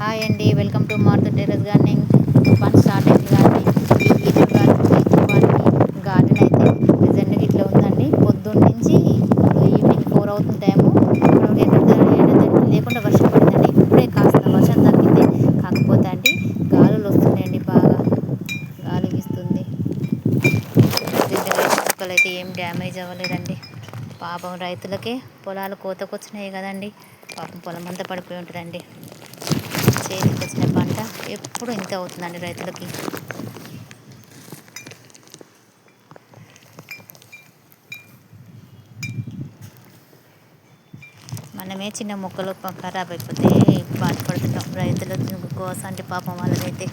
Hi అండి welcome to Martha terrace gardening. పని start అయింది కానీ ఈ ఈదురు గార్డెన్ తుఫాన్కి గార్డెన్ అయితే నిజంగా ఇట్లా ఉందండి. పొద్దున్న నుంచి ఈవినింగ్ ఫోర్ అవుతుంది టైము లేకుండా వర్షం పడిందండి ఇప్పుడే కాస్త వర్షం తగ్గింది. కాకపోతే అండి గాలులు వస్తున్నాయండి బాగా. గాలి వీస్తుంది. మొక్కలు అయితే ఏం డ్యామేజ్ అవ్వలేదండి. పాపం రైతులకే పొలాలు కోతకొచ్చినాయి కదండి. పాపం పొలం అంతా పడిపోయి ఉంటుందండి. చేతికి వచ్చిన పంట ఎప్పుడు ఇంత అవుతుందండి రైతులకి? మనమే చిన్న మొక్కలు ఖరాబ్ అయిపోతే బాధపడుతుంటాం. రైతుల కోసం అంటే పాపం వాళ్ళదైతే